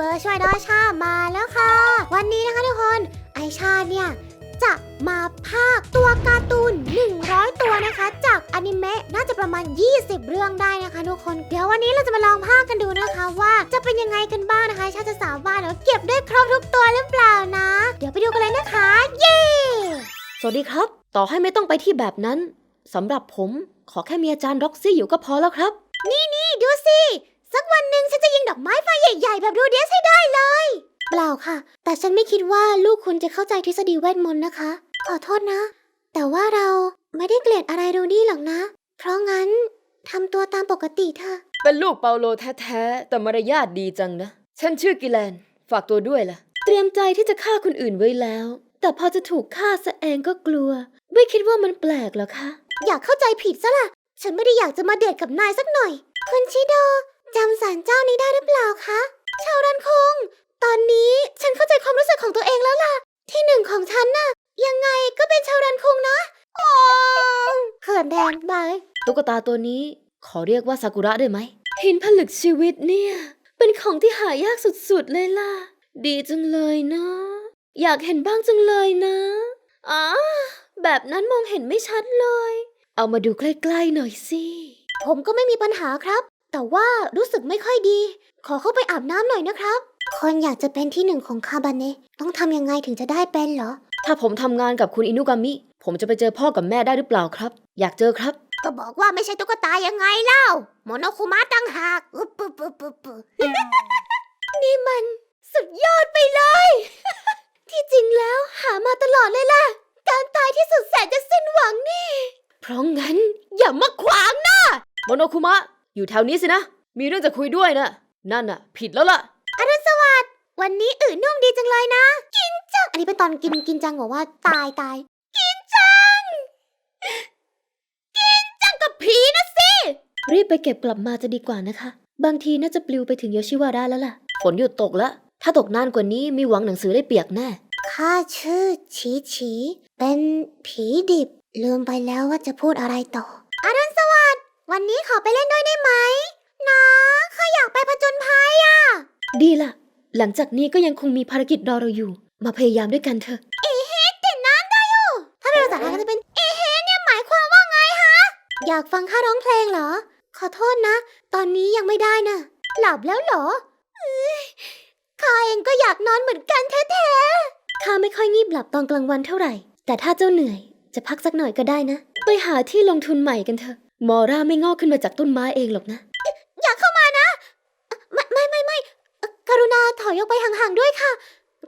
เวอร์ช่วยด้อยชามาแล้วค่ะ วันนี้นะคะทุกคน ไอชาเนี่ย จะมาภาคตัวการ์ตูน 100 ตัวนะคะ จากอนิเมะน่าจะประมาณ 20 เรื่องได้นะคะทุกคน เดี๋ยววันนี้เราจะมาลองภาคกันดูนะคะว่าจะเป็นยังไงกันบ้างนะคะ ชาจะสามารถแล้วเก็บได้ครบทุกตัวหรือเปล่านะ เดี๋ยวไปดูกันเลยนะคะ เย้ สวัสดีครับ ต่อให้ไม่ต้องไปที่แบบนั้นสำหรับผมขอแค่มีอาจารย์ร็อกซี่อยู่ก็พอแล้วครับ นี่ดูสิ สักวันหนึ่งฉันจะยิงดอกไม้ไฟใหญ่ ๆ แบบรูเดียสให้ได้เลย เปล่าค่ะ แต่ฉันไม่คิดว่าลูกคุณจะเข้าใจทฤษฎีเวทมนต์นะคะ ขอโทษนะ แต่ว่าเราไม่ได้เกลียดอะไรรูดี้หรอกนะ เพราะงั้นทำตัวตามปกติเถอะเป็นลูกเปาโลแท้ๆ แต่มารยาทดีจังนะ ฉันชื่อกิแลน ฝากตัวด้วยล่ะ เตรียมใจที่จะฆ่าคนอื่นไว้แล้ว แต่พอจะถูกฆ่าซะเองก็กลัว ไม่คิดว่ามันแปลกเหรอคะ อยากเข้าใจผิดซะล่ะ ฉันไม่ได้อยากจะมาเดทกับนายสักหน่อย คุณชิโด จำสารเจ้านี้ได้หรือเปล่าคะ ชาวรันคง ตอนนี้ฉันเข้าใจความรู้สึกของตัวเองแล้วล่ะ ที่หนึ่งของฉันน่ะ ยังไงก็เป็นชาวรันคงนะโอ้เขินแดงบายตุ๊กตาตัวนี้ขอเรียกว่าซากุระได้ไหมหินผลึกชีวิตเนี่ย เป็นของที่หายากสุดๆเลยล่ะ ดีจังเลยเนาะอยากเห็นบ้างจังเลยนะอ๋อแบบนั้นมองเห็นไม่ชัดเลย เอามาดูใกล้ๆหน่อยสิ ผมก็ไม่มีปัญหาครับ แต่ว่ารู้สึกไม่ค่อยดี ขอเข้าไปอาบน้ำหน่อยนะครับ คนอยากจะเป็นที่หนึ่งของคาบาเนะต้องทำยังไงถึงจะได้เป็นเหรอ ถ้าผมทำงานกับคุณอินุกามิ ผมจะไปเจอพ่อกับแม่ได้หรือเปล่าครับ อยากเจอครับ ก็บอกว่าไม่ใช่ตุ๊กตายังไงเล่าโมโนคุมะตั้งหากอึ๊บปึ๊บปึ๊บปึ๊บปึ๊บ นี่มันสุดยอดไปเลย ที่จริงแล้วหามาตลอดเลยล่ะ การตายที่สุดแสนจะสิ้นหวังนี่ เพราะงั้นอย่ามาขวางนะโมโนคุมะ อยู่แถวนี้สินะ มีเรื่องจะคุยด้วยนะ นั่นน่ะ ผิดแล้วล่ะ อรุณสวัสดิ์วันนี้อื่นนุ่มดีจังเลยนะ กินจัง อันนี้เป็นตอนกินกินจังบอกว่าตายตาย กินจัง กินจังกับผีนะสิ รีบไปเก็บกลับมาจะดีกว่านะคะ บางทีน่าจะปลิวไปถึงโยชิวาระแล้วล่ะ ฝนหยุดตกแล้ว ถ้าตกนานกว่านี้มีหวังหนังสือได้เปียกแน่ ข้าชื่อฉีฉีเป็นผีดิบ ลืมไปแล้วว่าจะพูดอะไรต่ออรุณส วัสดิ์วันนี้ขอไปเล่นด้วยได้ไหม นะข้าอยากไปผจญภัยอะ ดีล่ะหลังจากนี้ก็ยังคงมีภารกิจรอเราอยู่ มาพยายามด้วยกันเถอะเอเฮติดน้ำได้อยู่ ถ้าเป็นภาษาไทยก็จะเป็นเอเฮเนี่ยหมายความว่าไงฮะ อยากฟังข้าร้องเพลงเหรอ ขอโทษนะ ตอนนี้ยังไม่ได้นะ หลับแล้วเหรอเอ้ยข้าเองก็อยากนอนเหมือนกันแท้ข้าไม่ค่อยงีบหลับตอนกลางวันเท่าไหร่ แต่ถ้าเจ้าเหนื่อย จะพักสักหน่อยก็ได้นะ ไปหาที่ลงทุนใหม่กันเถอะ มอร่าไม่งอกขึ้นมาจากต้นไม้เองหรอกนะๆอยากเข้ามานะ ไม่ไม่ไม่ไม่เอ่อกรุณาถอยออกไปห่างๆด้วยค่ะ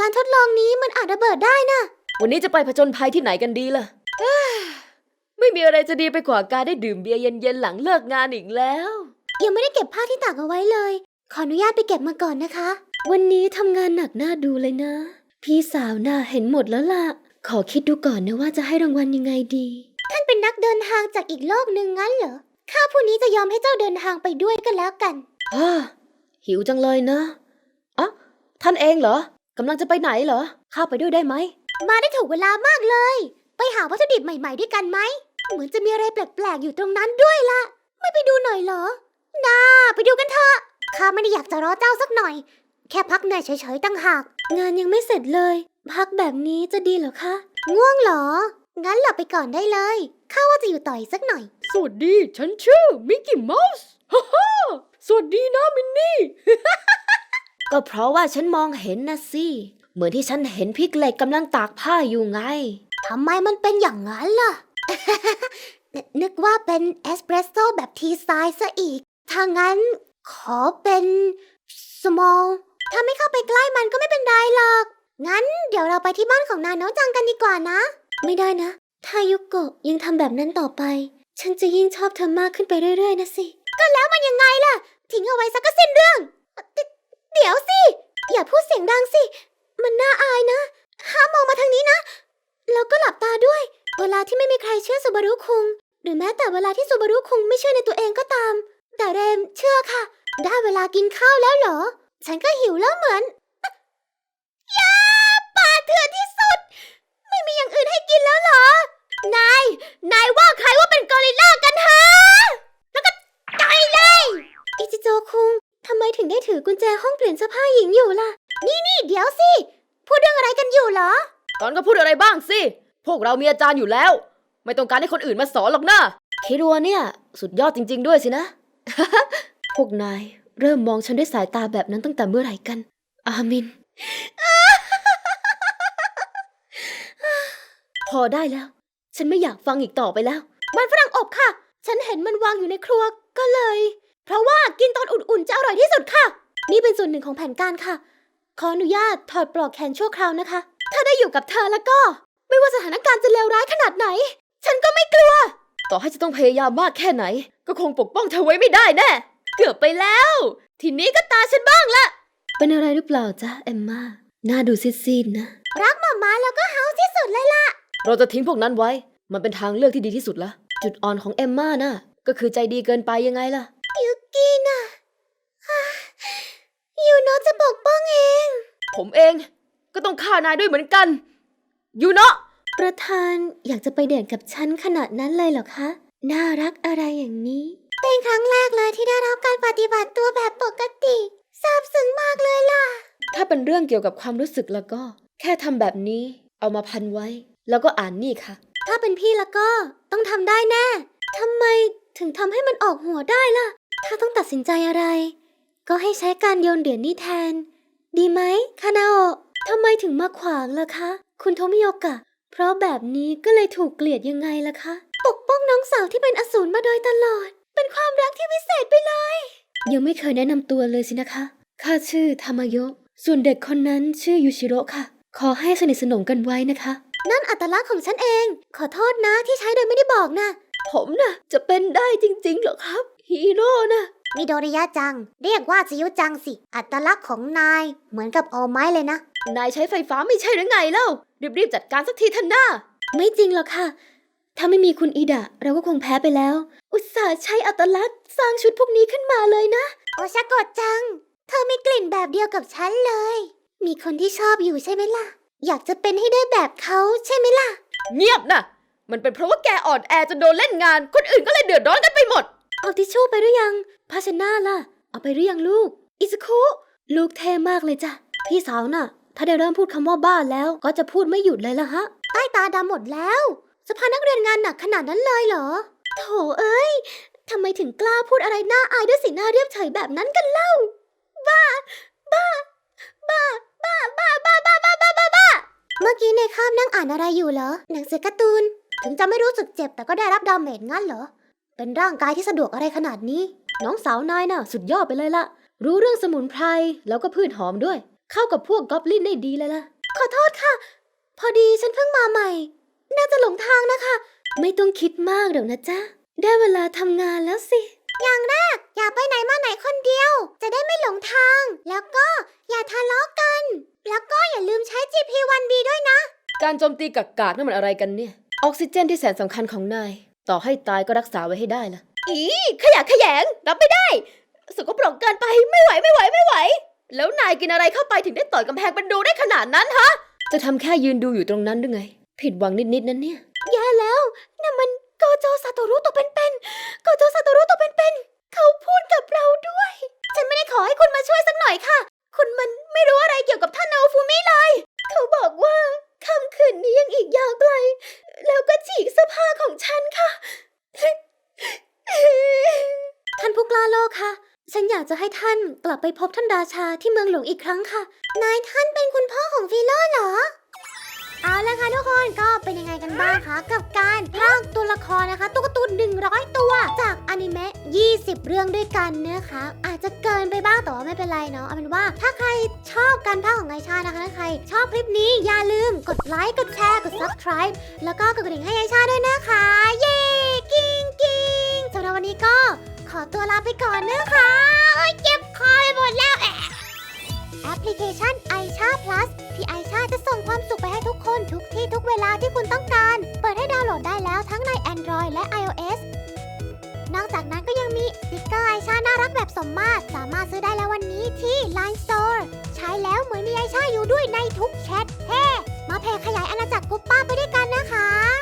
การทดลองนี้มันอาจระเบิดได้นะวันนี้จะไปผจญภัยที่ไหนกันดีล่ะเอ้ยไม่มีอะไรจะดีไปกว่าการได้ดื่มเบียร์เย็นๆหลังเลิกงานอีกแล้ว ยังไม่ได้เก็บผ้าที่ตากเอาไว้เลย ขออนุญาตไปเก็บมาก่อนนะคะ วันนี้ทำงานหนักหน้าดูเลยนะ พี่สาวน่าเห็นหมดแล้วล่ะ ขอคิดดูก่อนนะว่าจะให้รางวัลยังไงดี ท่านเป็นนักเดินทางจากอีกโลกหนึ่งงั้นเหรอ ข้าผู้นี้จะยอมให้เจ้าเดินทางไปด้วยก็แล้วกันอ้าหิวจังเลยนะอะท่านเองเหรอกำลังจะไปไหนเหรอ ข้าไปด้วยได้ไหม มาได้ถูกเวลามากเลย ไปหาวัตถุดิบใหม่ ๆ ด้วยกันไหม เหมือนจะมีอะไรแปลกๆ อยู่ตรงนั้นด้วยล่ะไม่ไปดูหน่อยเหรอ น่า ไปดูกันเถอะ ข้าไม่ได้อยากจะรอเจ้าสักหน่อย แค่พักเหนื่อยเฉยๆตั้งหาก งานยังไม่เสร็จเลย พักแบบนี้จะดีเหรอคะ ง่วงเหรอ งั้นหลับไปก่อนได้เลย ข้าว่าจะอยู่ต่ออีกสักหน่อย สวัสดี ฉันชื่อมิกกี้เมาส์ฮ่าฮ่าสวัสดีนะมินนี่ ก็เพราะว่าฉันมองเห็นนะสิ เหมือนที่ฉันเห็นพี่เกล็กกำลังตากผ้าอยู่ไง ทำไมมันเป็นอย่างนั้นล่ะ นนึกว่าเป็นเอสเปรสโซ่แบบทีไซส์ซะอีก ถ้างั้นขอเป็น small ถ้าไม่เข้าไปใกล้มันก็ไม่เป็นไรหรอก งั้นเดี๋ยวเราไปที่บ้านของนาโนจังกันดีกว่านะ ไม่ได้นะ ถ้ายุกโกะยังทำแบบนั้นต่อไป ฉันจะยิ่งชอบเธอมากขึ้นไปเรื่อยๆนะสิ ก็แล้วมันยังไงล่ะ ทิ้งเอาไว้ซะก็สิ้นเรื่องเดเดี๋ยวสิ อย่าพูดเสียงดังสิ มันน่าอายนะ ห้ามมองมาทางนี้นะ แล้วก็หลับตาด้วย เวลาที่ไม่มีใครเชื่อซูบารุคุง หรือแม้แต่เวลาที่ซูบารุคุงไม่เชื่อในตัวเองก็ตาม แต่เรมเชื่อค่ะ ได้เวลากินข้าวแล้วเหรอ ฉันก็หิวแล้วเหมือนยาป่าเถื่อนที่สุด ไม่มีอย่างอื่นให้กินแล้วเหรอ นาย นายว่าใครว่าเป็นกอริลลากันฮะ แล้วก็ตายเลย อิจิโจคุงทำไมถึงงได้ถือกุญแจห้องเปลี่ยนเสื้อผ้าหญิงอยู่ล่ะ นี่นี่เดี๋ยวสิ พูดเรื่องอะไรกันอยู่เหรอก่อนก็พูดอะไรบ้างสิ พวกเรามีอาจารย์อยู่แล้ว ไม่ต้องการให้คนอื่นมาสอนหรอกนะคิดว่าเนี่ย สุดยอดจริง ๆ ด้วยสินะ พวกนายเริ่มมองฉันด้วยสายตาแบบนั้นตั้งแต่เมื่อไหร่กัน อามิน พอได้แล้ว ฉันไม่อยากฟังอีกต่อไปแล้ว มันฝรั่งอบค่ะ ฉันเห็นมันวางอยู่ในครัวก็เลย เพราะว่ากินตอนอุ่นๆจะอร่อยที่สุดค่ะ นี่เป็นส่วนหนึ่งของแผนการค่ะ ขออนุญาตถอดปลอกแขนชั่วคราวนะคะ ถ้าได้อยู่กับเธอแล้วก็ ไม่ว่าสถานการณ์จะเลวร้ายขนาดไหน ฉันก็ไม่กลัว ต่อให้จะต้องพยายามมากแค่ไหน ก็คงปกป้องเธอไว้ไม่ได้แน่ เกือบไปแล้ว ทีนี้ก็ตาฉันบ้างละ เป็นอะไรหรือเปล่าจ๊ะเอมมาหน้าดูซีดๆนะ รักหมาม้าแล้วก็เฮาที่สุดเลยล่ะ เราจะทิ้งพวกนั้นไว้ มันเป็นทางเลือกที่ดีที่สุดละ จุดอ่อนของเอมมาน่ะ ก็คือใจดีเกินไปยังไงล่ะ ยูกิน่ะอะยูโนจะปกป้องเอง ผมเอง ก็ต้องฆ่านายด้วยเหมือนกันยูเนาะประธานอยากจะไปเดทกับฉันขนาดนั้นเลยเหรอคะ น่ารักอะไรอย่างนี้ เป็นครั้งแรกเลยที่ได้รับการปฏิบัติตัวแบบปกติซาบซึ้งมากเลยล่ะ ถ้าเป็นเรื่องเกี่ยวกับความรู้สึกแล้วก็ แค่ทำแบบนี้ เอามาพันไว้ แล้วก็อ่านนี่ค่ะ ถ้าเป็นพี่แล้วก็ต้องทำได้แน่ทำไมถึงทำให้มันออกหัวได้ล่ะ ถ้าต้องตัดสินใจอะไร ก็ให้ใช้การโยนเหรียญนี่แทน ดีไหมคานาโอะทำไมถึงมาขวางล่ะคะ คุณโทมิโอกะ เพราะแบบนี้ก็เลยถูกเกลียดยังไงล่ะคะ ปกป้องน้องสาวที่เป็นอสูรมาโดยตลอด เป็นความรักที่พิเศษไปเลย ยังไม่เคยแนะนำตัวเลยสินะคะข้าชื่อทามายะส่วนเด็กคนนั้นชื่อยูชิโร่ค่ะ ขอให้สนิทสนมกันไว้นะคะ นั่นอัตลักษณ์ของฉันเอง ขอโทษนะที่ใช้โดยไม่ได้บอกนะ ผมน่ะ จะเป็นได้จริงๆเหรอครับ ฮีโร่น่ะมิโดริยะจัง เรียกว่าจิยุจังสิ อัตลักษณ์ของนายเหมือนกับออไม้เลยนะ นายใช้ไฟฟ้าไม่ใช่หรือไงเล่า รีบๆจัดการสักทีเถอะหน้า ไม่จริงหรอกค่ะ ถ้าไม่มีคุณอีดะเราก็คงแพ้ไปแล้ว อุตส่าห์ใช้อัตลักษณ์สร้างชุดพวกนี้ขึ้นมาเลยนะ โอชากดจัง เธอมีกลิ่นแบบเดียวกับฉันเลย มีคนที่ชอบอยู่ใช่ไหมล่ะ อยากจะเป็นให้ได้แบบเขาใช่ไหมล่ะ เงียบนะมันเป็นเพราะว่าแกอ่อนแอจนโดนเล่นงาน คนอื่นก็เลยเดือดร้อนกันไปหมด เอาทิชชู่ไปหรือยัง ภาชนะล่ะ เอาไปหรือยังลูก อิซุคุ ลูกเท่มากเลยจ้ะ พี่สาวน่ะ ถ้าได้เริ่มพูดคำว่าบ้าแล้วก็จะพูดไม่หยุดเลยละฮะ ใต้ตาดำหมดแล้ว สภานักเรียนงานหนักขนาดนั้นเลยเหรอ โถเอ้ยทำไมถึงกล้าพูดอะไรน่าอายด้วยสีหน้าเรียบเฉยแบบนั้นกันเล่า บ้า บ้า บ้าบ้าบ้า บ้า บ้า บ้า บ้า บ้า บ้า เมื่อกี้ในข้ามนั่งอ่านอะไรอยู่เหรอ หนังสือการ์ตูน ถึงจะไม่รู้สึกเจ็บแต่ก็ได้รับดาเมจงั้นเหรอ เป็นร่างกายที่สะดวกอะไรขนาดนี้ น้องสาวนายน่ะ สุดยอดไปเลยละ รู้เรื่องสมุนไพรแล้วก็พืชหอมด้วย เข้ากับพวกกอบลินได้ดีเลยล่ะขอโทษค่ะ พอดีฉันเพิ่งมาใหม่ น่าจะหลงทางนะคะ ไม่ต้องคิดมากเดี๋ยวนะจ๊ะ ได้เวลาทำงานแล้วสิ อย่างแรก อย่าไปไหนมาไหนคนเดียว จะได้ไม่หลงทาง แล้วก็อย่าทะเลาะกัน แล้วก็อย่าลืมใช้ GP1B ด้วยนะ การโจมตีกากๆนั่นมันอะไรกันเนี่ย ออกซิเจนที่แสนสำคัญของนาย ต่อให้ตายก็รักษาไว้ให้ได้ล่ะอีขยะแขยง รับไม่ได้ สกปรกเกินไปไม่ไหวไม่ไหวไม่ไหว แล้วนายกินอะไรเข้าไปถึงได้ต่อยกำแพงเป็นดูได้ขนาดนั้นฮะ จะทำแค่ยืนดูอยู่ตรงนั้นหรือไง ผิดหวังนิดๆนั่นเนี่ย แย่แล้วนั่นมันโกโจซาโตรุตัวเป็นๆโกโจซาโตรุตัวเป็นๆเขาพูดกับเราด้วย ฉันไม่ได้ขอให้คุณมาช่วยสักหน่อยค่ะ คุณมันไม่รู้อะไรเกี่ยวกับท่านนาโอฟูมิเลย เขาบอกว่าค่ำคืนนี้ยังอีกยาวไกล แล้วก็ฉีกเสื้อผ้าของฉันค่ะ ท่านผู้กล้าโลกค่ะ ฉันอยากจะให้ท่านกลับไปพบท่านราชาที่เมืองหลวงอีกครั้งค่ะ นายท่านเป็นคุณพ่อของฟิโลเหรอ เอาละค่ะทุกคนก็เป็นยังไงกันบ้างคะกับการพากย์ตัวละครนะคะตัวการ์ตูน100 ตัว จากอนิเมะ20 เรื่องด้วยกันนะคะ อาจจะเกินไปบ้างแต่ว่าไม่เป็นไรเนาะเอาเป็นว่าถ้าใครชอบการพากของไอชานะคะถ้าใคร ชอบคลิปนี้อย่าลืมกดไลค์กดแชร์กด subscribe แล้วก็กดกระดิ่งให้ไอชาด้วยนะคะ เย้กิ้งกิ้งสำหรับวันนี้ก็ขอตัวลาไปก่อนนะคะโอ๊ยเจ็บคอไปหมดแล้วแอปพลิเคชัน i อชา Plus ที่ไอชา ส่งความสุขไปให้ทุกคนทุกที่ทุกเวลาที่คุณต้องการ เปิดให้ดาวน์โหลดได้แล้วทั้งใน Android และ iOS นอกจากนั้นก็ยังมีสติกเกอร์ไอชาน่ารักแบบสมมาตร สามารถซื้อได้แล้ววันนี้ที่ Line Store ใช้แล้วเหมือนมีไอชาอยู่ด้วยในทุกแชทเฮ้มาแผ่ขยายอาณาจักรกุปป้าไปด้วยกันนะคะ